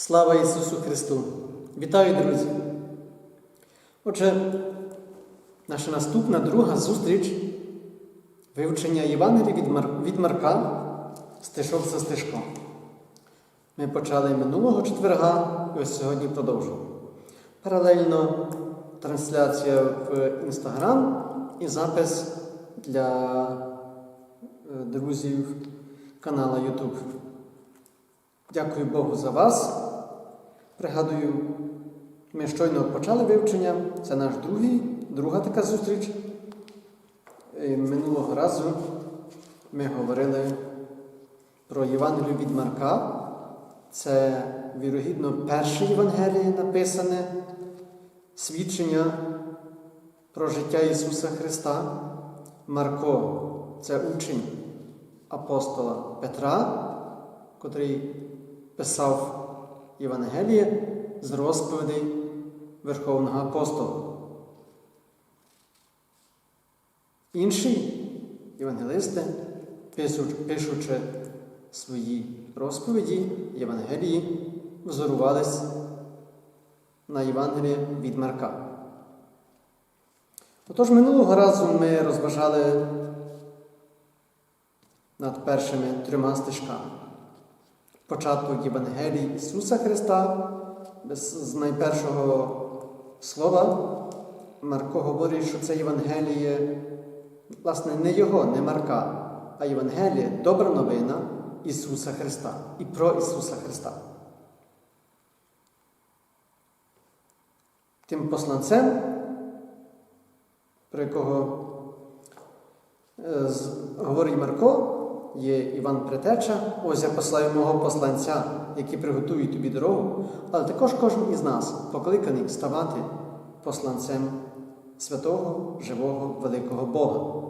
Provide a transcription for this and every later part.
Слава Ісусу Христу! Вітаю, друзі! Отже, наша наступна друга зустріч вивчення Євангелія від, Мар... від Марка стишок за стишком. Ми почали минулого четверга і ось сьогодні продовжуємо. Паралельно трансляція в Інстаграм і запис для е, друзів канала YouTube. Дякую Богу за вас. Пригадую, ми щойно почали вивчення. Це наш другий, друга така зустріч. І Минулого разу ми говорили про Євангелію від Марка. Це, вірогідно, перше Євангеліє написане свідчення про життя Ісуса Христа. Марко це учень апостола Петра, котрий писав Євангеліє з розповідей Верховного Апостола. Інші євангелисти, пишучи свої розповіді Євангелії, взорувались на Євангелії від Марка. Отож, минулого разу ми розважали над першими трьома стежками. Початок Євангелії Ісуса Христа, з найпершого слова, Марко говорить, що це Євангеліє, власне, не Його, не Марка, а Євангеліє добра новина Ісуса Христа і про Ісуса Христа. Тим посланцем, про якого е, говорить Марко, є Іван Претеча, ось я послаю мого посланця, який приготує тобі дорогу, але також кожен із нас покликаний ставати посланцем святого, живого, великого Бога.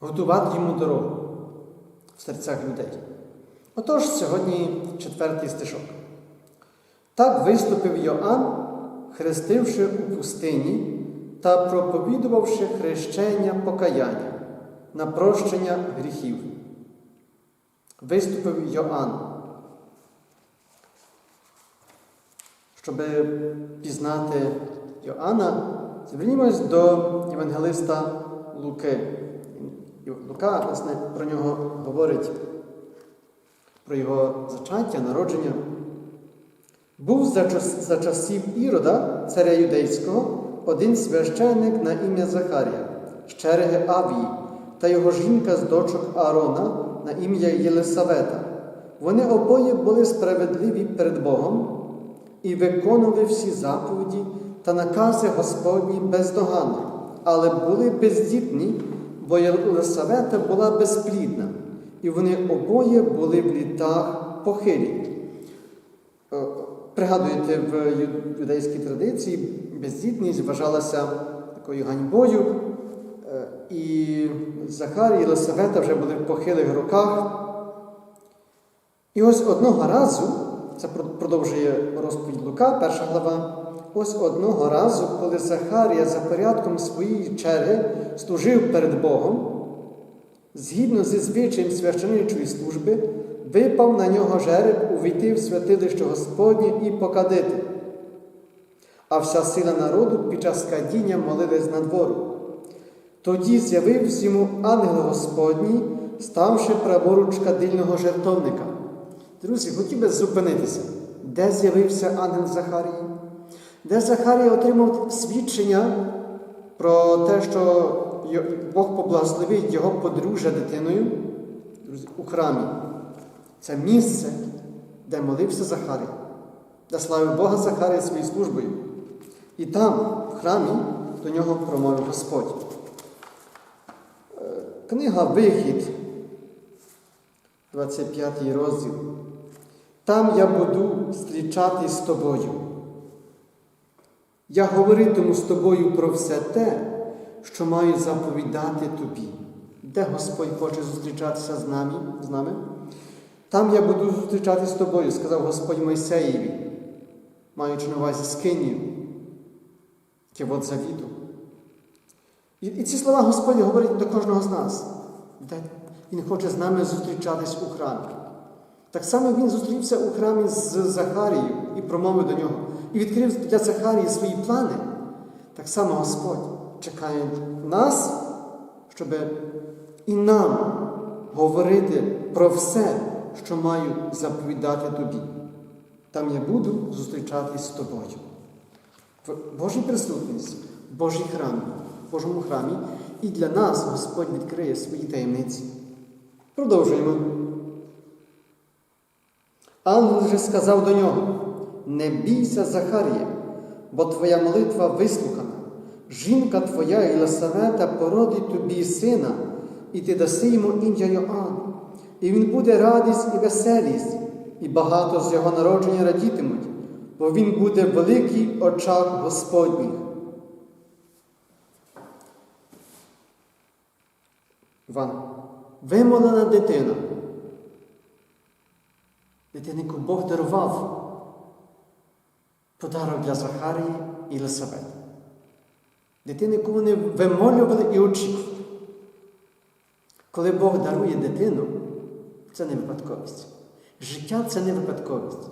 Готувати йому дорогу в серцях людей. Отож, сьогодні четвертий стишок. Так виступив Йоанн, хрестивши у пустині та проповідувавши хрещення покаяння на прощення гріхів. Виступив Йоанн. Щоб пізнати Йоанна, звернімось до євангелиста Луки. Лука, власне, про нього говорить, про його зачаття, народження. Був за, час, за часів Ірода, царя юдейського, один священник на ім'я Захарія, з череги Авії, та його жінка з дочок Аарона на ім'я Єлисавета. Вони обоє були справедливі перед Богом і виконували всі заповіді та накази Господні бездоганно, але були бездітні, бо Єлисавета була безплідна, і вони обоє були в літах похилі. Е, Пригадуєте, в юдейській традиції бездітність вважалася такою ганьбою, і Захар і Єлисавета вже були в похилих роках. І ось одного разу, це продовжує розповідь Лука, перша глава. Ось одного разу, коли Захарія за порядком своєї черги служив перед Богом, згідно зі звичаєм священичої служби, випав на нього жереб увійти в святилище Господнє і покадити. А вся сила народу під час кадіння молились на двору. Тоді з'явився йому ангел Господній, ставши праворуч кадильного жертовника. Друзі, хотів би зупинитися, де з'явився ангел Захарії, де Захарія отримав свідчення про те, що Бог поблагословить його подружжя дитиною у храмі. Це місце, де молився Захарій, де славив Бога Захарія своєю службою. І там, в храмі, до нього промовив Господь. Книга Вихід, 25 розділ. Там я буду зустрічати з тобою. Я говоритиму з тобою про все те, що маю заповідати тобі. Де Господь хоче зустрічатися з нами? з нами? Там я буду зустрічатися з тобою, сказав Господь Мойсеєві, маючи на увазі скинію, кивот завіту. І, ці слова Господь говорить до кожного з нас, Він хоче з нами зустрічатись у храмі. Так само він зустрівся у храмі з Захарією і промовив до нього, і відкрив для Захарії свої плани. Так само Господь чекає нас, щоб і нам говорити про все, що маю заповідати тобі. Там я буду зустрічатись з тобою. Присутності, в Божій храмі, Божому храмі, і для нас Господь відкриє свої таємниці. Продовжуємо. Ангел же сказав до нього: Не бійся, Захарія, бо твоя молитва вислухана. Жінка твоя Єлисавета породить тобі сина, і ти даси йому ім'я Йоанн. І він буде радість і веселість, і багато з його народження радітимуть, бо він буде великий очах Господніх. Іван, вимолена дитина. Дитинику Бог дарував подарок для Захарії і Єлисавети. Дитинику вони вимолювали і очікували. Коли Бог дарує дитину, це не випадковість. Життя це не випадковість.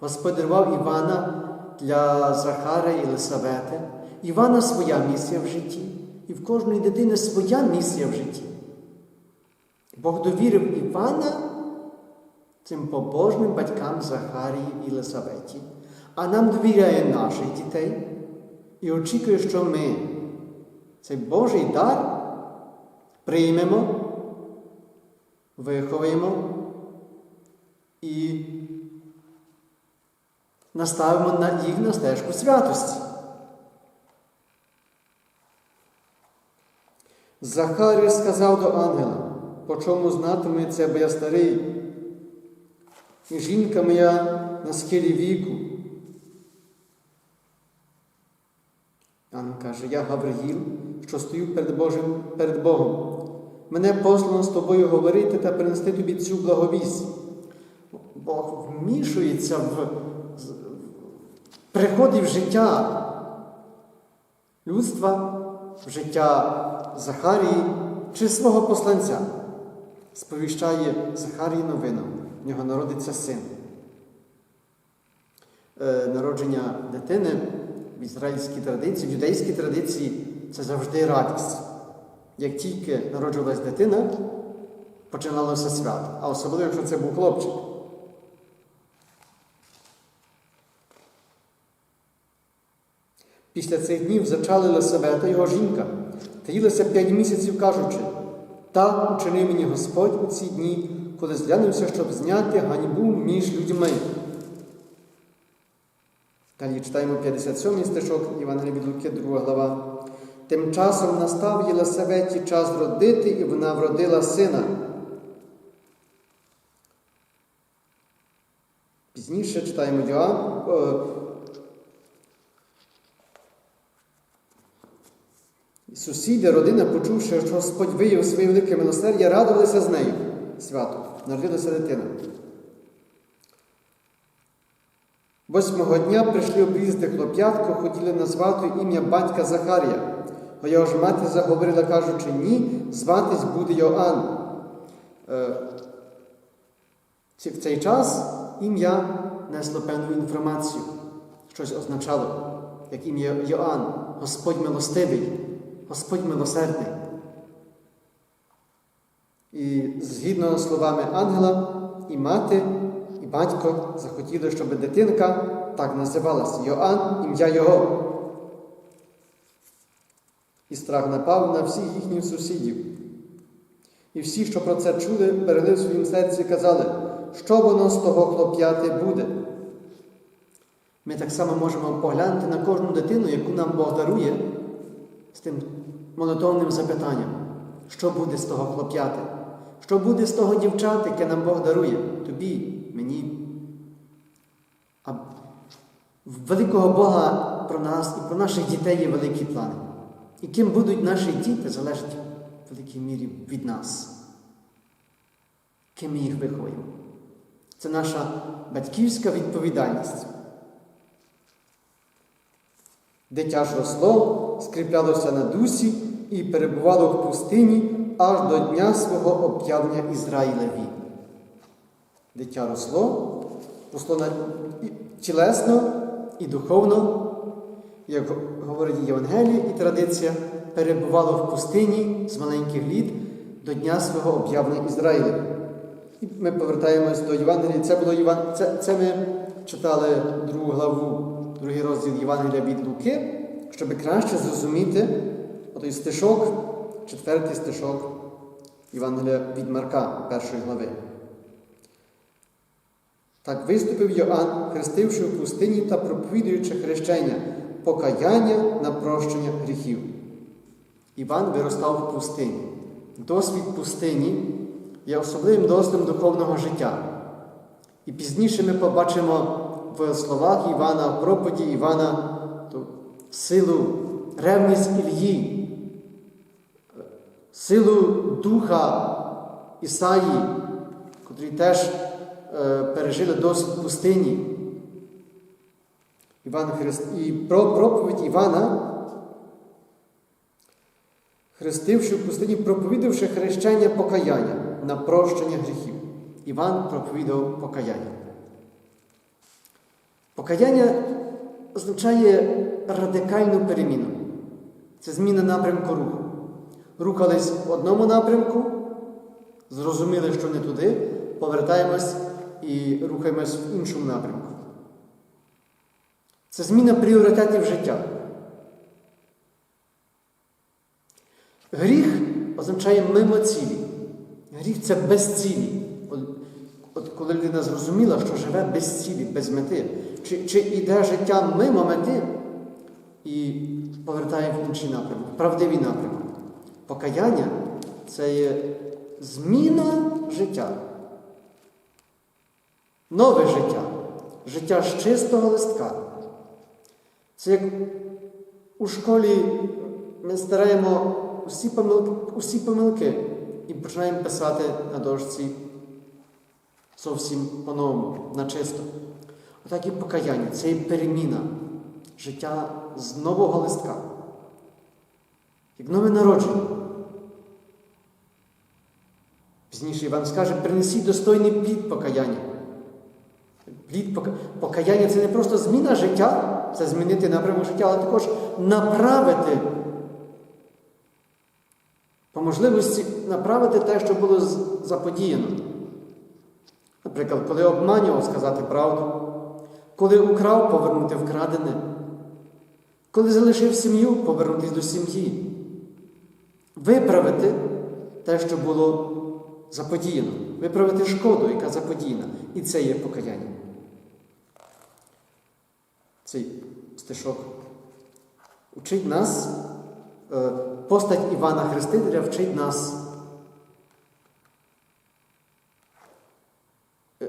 Господь дарував Івана для Захара і Єлисавети. Івана своя місія в житті, і в кожної дитини своя місія в житті. Бог довірив Івана цим побожним батькам Захарії і Єлисаветі, а нам довіряє наших дітей і очікує, що ми цей Божий дар приймемо, виховуємо і наставимо на їх на стежку святості. Захарій сказав до ангела, по чому знатиме це, бо я старий, і жінка моя на схилі віку. Ангел каже, я Гавриїл, що стою перед Божим, перед Богом. Мене послано з тобою говорити та принести тобі цю благовість. Бог вмішується в приходить в життя людства, в життя Захарії чи свого посланця. Сповіщає Захарії новину. В нього народиться син. Е, народження дитини в ізраїльській традиції, в юдейській традиції це завжди радість. Як тільки народжувалась дитина, починалося свято. А особливо, якщо це був хлопчик. Після цих днів зачали Лисавета його жінка, таїлися п'ять місяців, кажучи, так учинив мені Господь у ці дні, коли зглянувся, щоб зняти ганьбу між людьми. Далі читаємо 57 стишок Івана від Луки, 2 глава. Тим часом настав Єлисаветі час родити, і вона вродила сина. Пізніше читаємо Йоанн. Сусіди, родина, почувши, що Господь виявив своє велике милосердя, радувалися з нею. Свято, народилася дитина. Восьмого дня прийшли обрізати хлоп'ятко, хотіли назвати ім'я батька Захарія. А його ж мати заговорила, кажучи, ні, зватись буде Йоанн. Е, в цей час ім'я несло певну інформацію, щось означало, як ім'я Йоанн, Господь милостивий, Господь милосердний. І згідно з словами ангела, і мати, і батько захотіли, щоб дитинка так називалася Йоанн, ім'я Його. І страх напав на всіх їхніх сусідів. І всі, що про це чули, перели в своїм серці і казали, що воно з того хлоп'яти буде. Ми так само можемо поглянути на кожну дитину, яку нам Бог дарує, з тим монотонним запитанням, що буде з того хлоп'яти? Що буде з того дівчат, яке нам Бог дарує? Тобі, мені. А великого Бога про нас і про наших дітей є великі плани. І ким будуть наші діти, залежить в великій мірі від нас. Ким ми їх виховуємо. Це наша батьківська відповідальність. Дитя ж росло, скріплялося на дусі і перебувало в пустині аж до дня свого об'явлення Ізраїлеві. дитя росло, росло на, тілесно і духовно, як говорить і Євангеліє і традиція, перебувало в пустині з маленьких літ до дня свого об'явлення Ізраїлю. І ми повертаємось до Євангелія. Це було Єван... це, це ми читали другу главу, другий розділ Євангелія від Луки, щоб краще зрозуміти отой стишок, четвертий стишок Євангелія від Марка, першої глави. Так виступив Йоанн, хрестивши в пустині та проповідуючи хрещення, покаяння на прощення гріхів. Іван виростав в пустині. Досвід пустині є особливим досвідом духовного життя. І пізніше ми побачимо в словах Івана, в проповіді Івана силу, ревність Ільї, силу духа Ісаї, котрі теж е, пережили досвід пустині. Іван Христ... І про проповідь Івана, хрестивши в пустині, проповідавши хрещення покаяння на прощення гріхів. Іван проповідав покаяння. Покаяння означає радикальну переміну. Це зміна напрямку руху. Рухались в одному напрямку, зрозуміли, що не туди, повертаємось і рухаємось в іншому напрямку. Це зміна пріоритетів життя. Гріх означає мимо цілі. Гріх це без цілі. От, коли людина зрозуміла, що живе без цілі, без мети, чи, чи йде життя мимо мети і повертає в інший напрямок, правдивий напрямок. Покаяння це є зміна життя. Нове життя. Життя з чистого листка. Це як у школі ми стараємо усі помилки, усі помилки і починаємо писати на дошці зовсім по-новому, на чисто. Отак і покаяння це і переміна життя з нового листка. Як нове народження. Пізніше Іван скаже, принесіть достойний плід покаяння. Плід пока... покаяння це не просто зміна життя, це змінити напрямок життя, але також направити, по можливості направити те, що було заподіяно. Наприклад, коли обманював сказати правду, коли украв повернути вкрадене, коли залишив сім'ю, повернутися до сім'ї, виправити те, що було заподіяно, виправити шкоду, яка заподіяна. І це є покаяння. Цей стишок учить нас, е, постать Івана Хрестителя вчить нас е,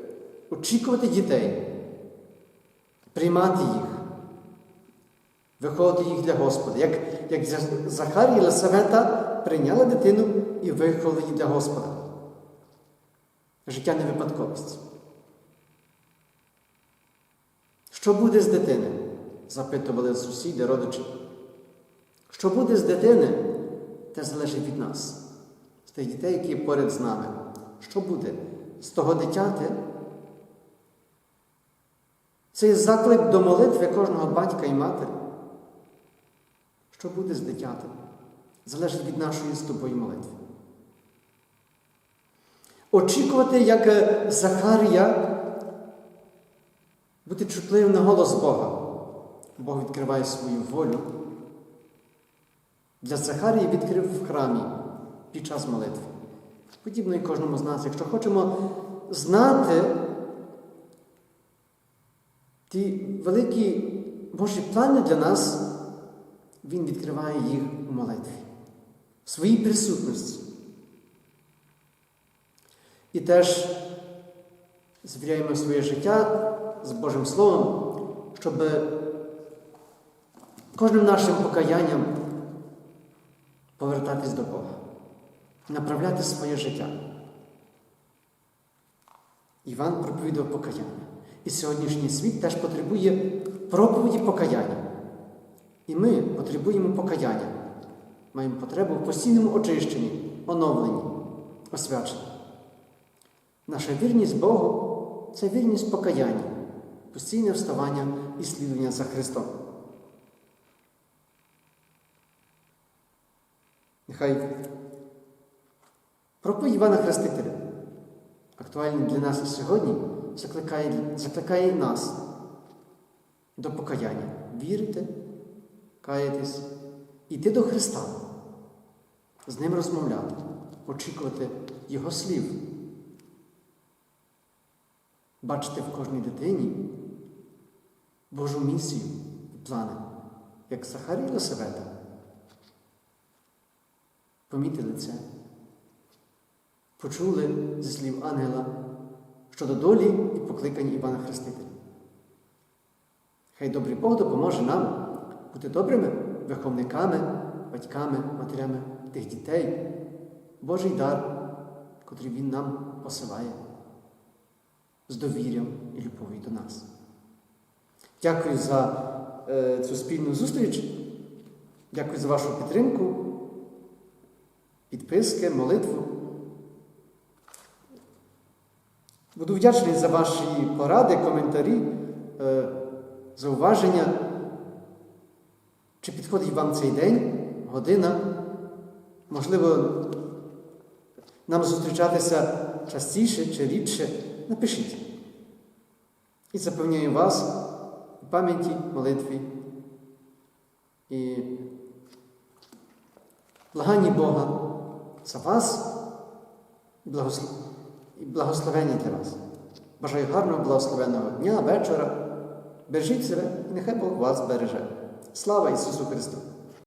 очікувати дітей, приймати їх, виходити їх для Господа. Як, як Захар і Єлисавета прийняли дитину і виховали її для Господа. Життя не випадковість. Що буде з дитини? запитували сусіди, родичі. Що буде з дитини, те залежить від нас, з тих дітей, які поряд з нами. Що буде з того дитяти? Це є заклик до молитви кожного батька і матері. Що буде з дитятем? Залежить від нашої з тобою молитви. Очікувати, як Захарія, бути чутливим на голос Бога. Бог відкриває свою волю. Для Захарії відкрив в храмі під час молитви. Подібно і кожному з нас, якщо хочемо знати ті великі Божі плани для нас, Він відкриває їх у молитві, в своїй присутності. І теж звіряємо своє життя з Божим Словом, щоб кожним нашим покаянням повертатись до Бога, направляти своє життя. Іван проповідав покаяння. І сьогоднішній світ теж потребує проповіді покаяння. І ми потребуємо покаяння. Маємо потребу в постійному очищенні, оновленні, освяченні. Наша вірність Богу це вільність покаяння, постійне вставання і слідування за Христом. Нехай проповідь Івана Хрестителя, актуальний для нас і сьогодні, закликає, закликає нас до покаяння. Вірити, каятись, іти до Христа, з Ним розмовляти, очікувати Його слів, бачити в кожній дитині Божу місію і плани, як Захарій Лисавета. Помітили це, почули зі слів ангела щодо долі і покликань Івана Хрестителя. Хай добрий Бог допоможе нам бути добрими виховниками, батьками, матерями тих дітей, Божий дар, котрий Він нам посилає з довір'ям і любов'ю до нас. Дякую за е, цю спільну зустріч. Дякую за вашу підтримку, підписки, молитву. Буду вдячний за ваші поради, коментарі, е, зауваження. Чи підходить вам цей день, година? Можливо, нам зустрічатися частіше чи рідше? Напишіть. І запевняю вас у пам'яті, молитві і благанні Бога за вас і благослов... благословення для вас. Бажаю гарного благословенного дня, вечора. Бережіть себе і нехай Бог вас береже. Слава Ісусу Христу!